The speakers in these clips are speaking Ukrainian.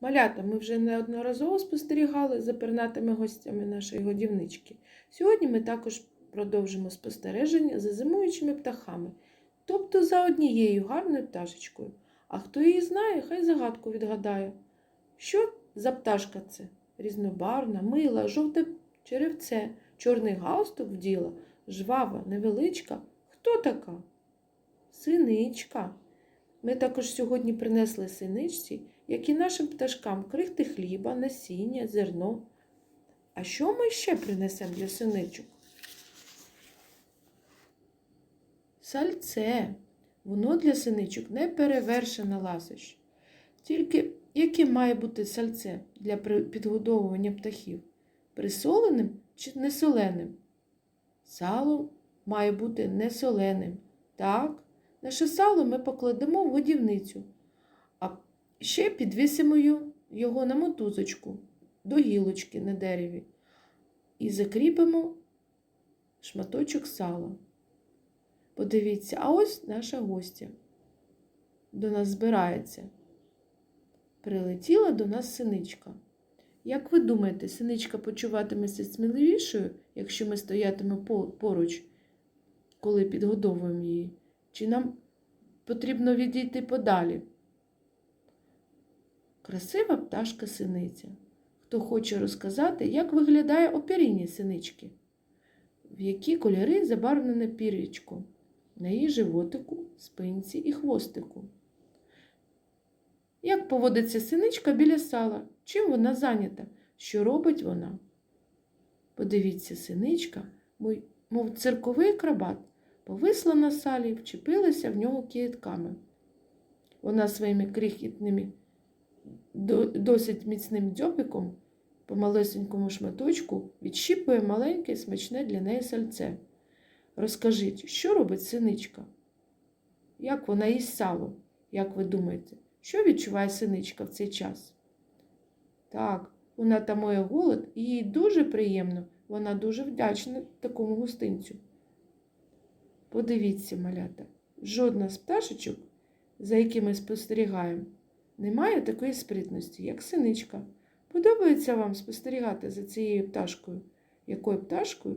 Малята, ми вже неодноразово спостерігали за пернатими гостями нашої годівнички. Сьогодні ми також продовжимо спостереження за зимуючими птахами, тобто за однією гарною пташечкою. А хто її знає, хай загадку відгадає. Що за пташка це? Різнобарвна, мила, жовте черевце, чорний галстук вділа, жвава, невеличка. Хто така? Синичка. Ми також сьогодні принесли синичці, як і нашим пташкам, крихти хліба, насіння, зерно. А що ми ще принесемо для синичок? Сальце. Воно для синичок не перевершена ласощ. Тільки яким має бути сальце для підгодовування птахів? Присоленим чи несоленим? Сало має бути несоленим. Так, наше сало ми покладемо в годівницю, ще підвісимо його на мотузочку до гілочки на дереві і закріпимо шматочок сала. Подивіться, а ось наша гостя до нас збирається. Прилетіла до нас синичка. Як ви думаєте, синичка почуватиметься сміливішою, якщо ми стоятимемо поруч, коли підгодовуємо її? Чи нам потрібно відійти подалі? Красива пташка синиця. Хто хоче розказати, як виглядає оперіння синички? В які кольори забарвлене пір'ячко? На її животику, спинці і хвостику. Як поводиться синичка біля сала? Чим вона зайнята? Що робить вона? Подивіться, синичка, мов цирковий крабат, повисла на салі, вчепилася в нього кітками. Вона своїми крихітними, досить міцним дзьобиком по малесенькому шматочку відщіпує маленьке смачне для неї сальце. Розкажіть, що робить синичка? Як вона їсть сало? Як ви думаєте, що відчуває синичка в цей час? Так, вона тамує голод і їй дуже приємно, вона дуже вдячна такому гостинцю. Подивіться, малята, жодна з пташечок, за якими спостерігаємо, не має такої спритності, як синичка. Подобається вам спостерігати за цією пташкою? Якою пташкою?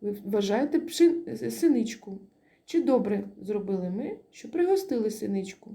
Ви вважаєте пшин... синичку? Чи добре зробили ми, що пригостили синичку?